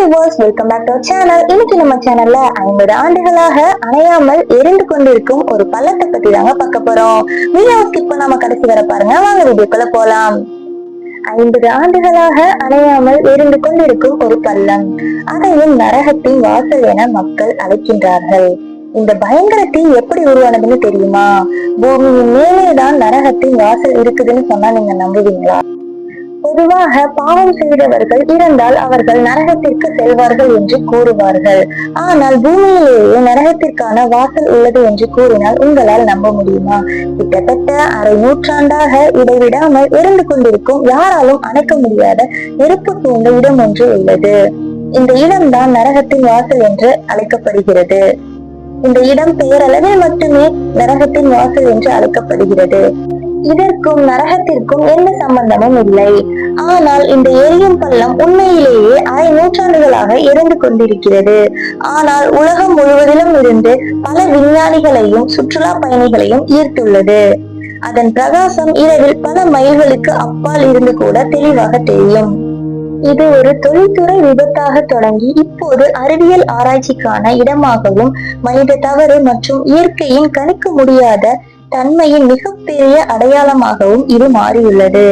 Viewers welcome back to channel இன்னைக்கு நம்ம சேனல்ல ஐம்பது ஆண்டுகளாக அணையாமல் எரிந்து கொண்டிருக்கும் ஒரு பள்ளத்தை பத்தி தாங்க பார்க்க போறோம். வீடியோ ஸ்கிப் பண்ணாம கடைசி வர பாருங்க. வாங்க வீடியோக்குள்ள போலாம். ஐம்பது ஆண்டுகளாக அணையாமல் எரிந்து கொண்டிருக்கும் ஒரு பள்ளம். அதையும் நரகத்தின் வாசல் என மக்கள் அழைக்கின்றார்கள். இந்த பயங்கர தீ எப்படி உருவானதுன்னு தெரியுமா? பூமியின் மேலேதான் நரகத்தின் வாசல் இருக்குதுன்னு சொன்னா நீங்க நம்புவீங்களா? பொதுவாக பாவம் செய்தவர்கள் இறந்தால் அவர்கள் நரகத்திற்கு செல்வார்கள் என்று கூறுவார்கள். ஆனால் பூமியிலேயே நரகத்திற்கான வாசல் உள்ளது என்று கூறினால் உங்களால் நம்ப முடியுமா? கிட்டத்தட்ட அரை நூற்றாண்டாக இடைவிடாமல் இருந்து கொண்டிருக்கும் யாராலும் அணைக்க முடியாத நெருப்பு தூண்ட இடம் ஒன்று உள்ளது. இந்த இடம்தான் நரகத்தின் வாசல் என்று அழைக்கப்படுகிறது. இந்த இடம் பெயரளவில் மட்டுமே நரகத்தின் வாசல் என்று அழைக்கப்படுகிறது. இதற்கும் நரகத்திற்கும் எந்த சம்பந்தமும் இல்லை. ஆனால் இந்த எரியும் பள்ளம் உண்மையிலேயே அரை நூற்றாண்டுகளாக இருந்து கொண்டிருக்கிறது. ஆனால் உலகம் முழுவதிலும் இருந்து பல விஞ்ஞானிகளையும் சுற்றுலா பயணிகளையும் ஈர்த்துள்ளது. அதன் பிரகாசம் இரவில் பல மைல்களுக்கு அப்பால் இருந்து கூட தெளிவாக தெரியும். இது ஒரு தொழில்துறை விபத்தாக தொடங்கி இப்போது அறிவியல் ஆராய்ச்சிக்கான இடமாகவும் மனித தவறு மற்றும் இயற்கையின் கணிக்க முடியாத தன்மையின் மிகப்பெரிய அடையாளமாகவும் இது மாறியுள்ளது.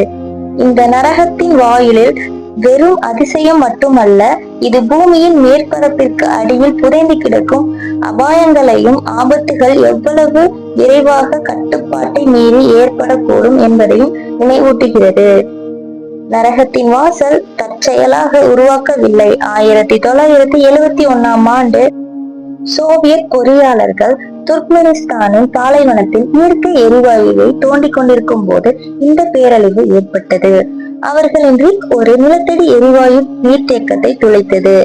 இந்த நரகத்தின் வாயிலில் வெறும் அதிசயம் மட்டுமல்ல இது பூமியின் மேற்பரப்பிற்கு அடியில் புதைந்து கிடக்கும் அபாயங்களையும் ஆபத்துகள் எவ்வளவு விரைவாக கட்டுப்பாட்டை மீறி ஏற்படக்கூடும் என்பதையும் நினைவூட்டுகிறது. நரகத்தின் வாசல் செயலாக உருவாக்கவில்லை. ஆயிரத்தி தொள்ளாயிரத்தி எழுவத்தி ஒன்னாம் ஆண்டு சோவியத் பொறியாளர்கள் துர்க்மெனிஸ்தானின் பாலைவனத்தில் இயற்கை எரிவாயுவை தோண்டிக் கொண்டிருக்கும் போது இந்த பேரழிவு ஏற்பட்டது. அவர்களின் ரிக் ஒரு நிலத்தடி எரிவாயு நீர்த்தேக்கத்தை துளைத்தது.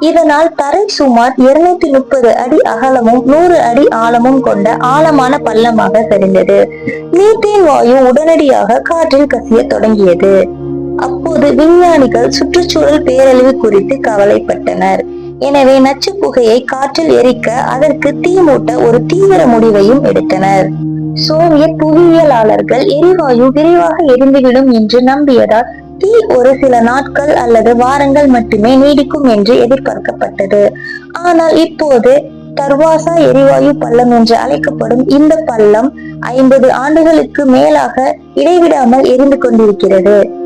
இதனால் தரை சுமார் இருநூத்தி முப்பது அடி அகலமும் நூறு அடி ஆழமும் கொண்ட ஆழமான பள்ளமாக சரிந்தது. நீர்த்தேன் வாயு உடனடியாக காற்றில் கசிய தொடங்கியது. அப்போது விஞ்ஞானிகள் சுற்றுச்சூழல் பேரழிவு குறித்து கவலைப்பட்டனர். எனவே நச்சு புகையை காற்றில் எரிக்க அதற்கு தீ மூட்ட ஒரு தீவிர முடிவையும் எடுத்தனர். சோவியத் புவியியலாளர்கள் எரிவாயு விரைவாக எரிந்துவிடும் என்று நம்பியதால் தீ ஒரு சில நாட்கள் அல்லது வாரங்கள் மட்டுமே நீடிக்கும் என்று எதிர்பார்க்கப்பட்டது. ஆனால் இப்போது தர்வாசா எரிவாயு பள்ளம் என்று அழைக்கப்படும் இந்த பள்ளம் ஐம்பது ஆண்டுகளுக்கு மேலாக இடைவிடாமல் எரிந்து கொண்டிருக்கிறது.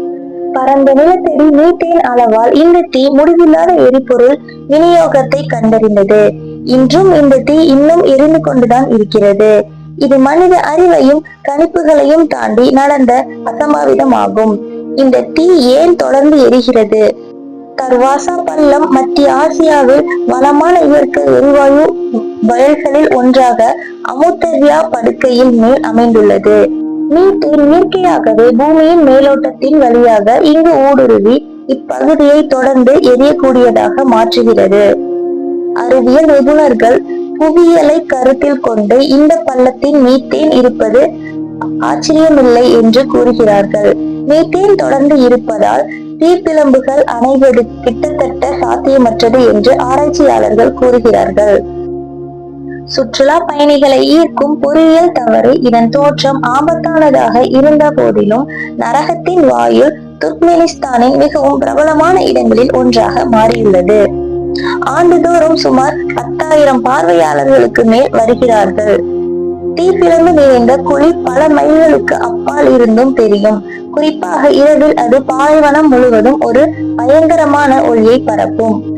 பரந்த நிலத்தடி மீத்தேன் அளவால் இந்த தீ முடிவில்லாத எரிபொருள் விநியோகத்தை கண்டறிந்தது. இன்றும் இந்த தீ இன்னும் எரிந்து கொண்டுதான் இருக்கிறது. இது மனித அறிவையும் கணிப்புகளையும் தாண்டி நடந்த அசம்பாவிதமாகும். இந்த தீ ஏன் தொடர்ந்து எரிகிறது? தர்வாசா பள்ளம் மத்திய ஆசியாவில் வளமான இயற்கை எரிவாயு வயல்களில் ஒன்றாக அமுத்தர்யா படுக்கையில் மேல் அமைந்துள்ளது. மீத்தேன் இயற்கையாகவே பூமியின் மேலோட்டத்தின் வழியாக இங்கு ஊடுருவி இப்பகுதியை தொடர்ந்து எரியக்கூடியதாக மாற்றுகிறது. அறிவியல் நிபுணர்கள் புவியியலை கருத்தில் கொண்டு இந்த பள்ளத்தின் மீத்தேன் இருப்பது ஆச்சரியமில்லை என்று கூறுகிறார்கள். மீத்தேன் தொடர்ந்து இருப்பதால் தீப்பிழம்புகள் அணைவது கிட்டத்தட்ட சாத்தியமற்றது என்று ஆராய்ச்சியாளர்கள் கூறுகிறார்கள். சுற்றுலா பயணிகளை ஈர்க்கும் பொறியியல் தவறு இதன் தோற்றம் ஆபத்தானதாக இருந்த போதிலும் நரகத்தின் வாயு துர்க்மெனிஸ்தானின் மிகவும் பிரபலமான இடங்களில் ஒன்றாக மாறியுள்ளது. ஆண்டுதோறும் சுமார் பத்தாயிரம் பார்வையாளர்களுக்கு மேல் வருகிறார்கள். தீப்பிழந்து நிறைந்த குழி பல மைல்களுக்கு அப்பால் இருந்தும் தெரியும். குறிப்பாக இரவில் அது பாலைவனம் முழுவதும் ஒரு பயங்கரமான ஒளியை பரப்பும்.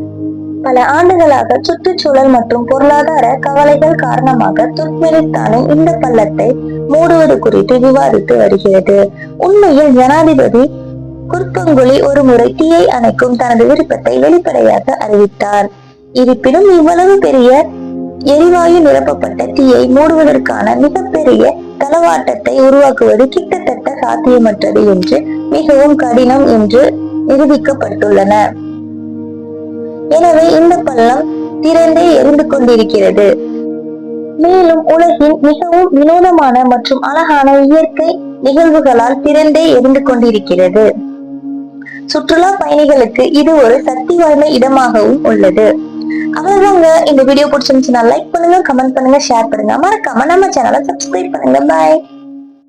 பல ஆண்டுகளாக சுற்றுச்சூழல் மற்றும் பொருளாதார கவலைகள் காரணமாக துர்க்மெனிஸ்தானை இந்த பள்ளத்தை மூடுவது குறித்து விவாதித்து வருகிறது. உண்மையில் ஜனாதிபதி குர்பங்குலி ஒரு முறை தீயை அணைக்கும் தனது விருப்பத்தை வெளிப்படையாக அறிவித்தார். இருப்பினும் இவ்வளவு பெரிய எரிவாயு நிரப்பப்பட்ட தீயை மூடுவதற்கான மிகப்பெரிய தளவாட்டத்தை உருவாக்குவது கிட்டத்தட்ட சாத்தியமற்றது என்று மிகவும் கடினம் என்று நிரூபிக்கப்பட்டுள்ளன. எனவே இந்த பள்ளம் திறந்தே எரிந்து கொண்டிருக்கிறது. மேலும் உலகின் மிகவும் வினோதமான மற்றும் அழகான இயற்கை நிகழ்வுகளால் திறந்தே எரிந்து கொண்டிருக்கிறது. சுற்றுலா பயணிகளுக்கு இது ஒரு சக்தி வாய்ந்த இடமாகவும் உள்ளது. அவ்வளவுதாங்க. இந்த வீடியோ பிடிச்சிருந்துச்சுன்னா லைக் பண்ணுங்க கமெண்ட் பண்ணுங்க ஷேர் பண்ணுங்க. மறக்காம நம்ம சேனலை சப்ஸ்கிரைப் பண்ணுங்க. பாய்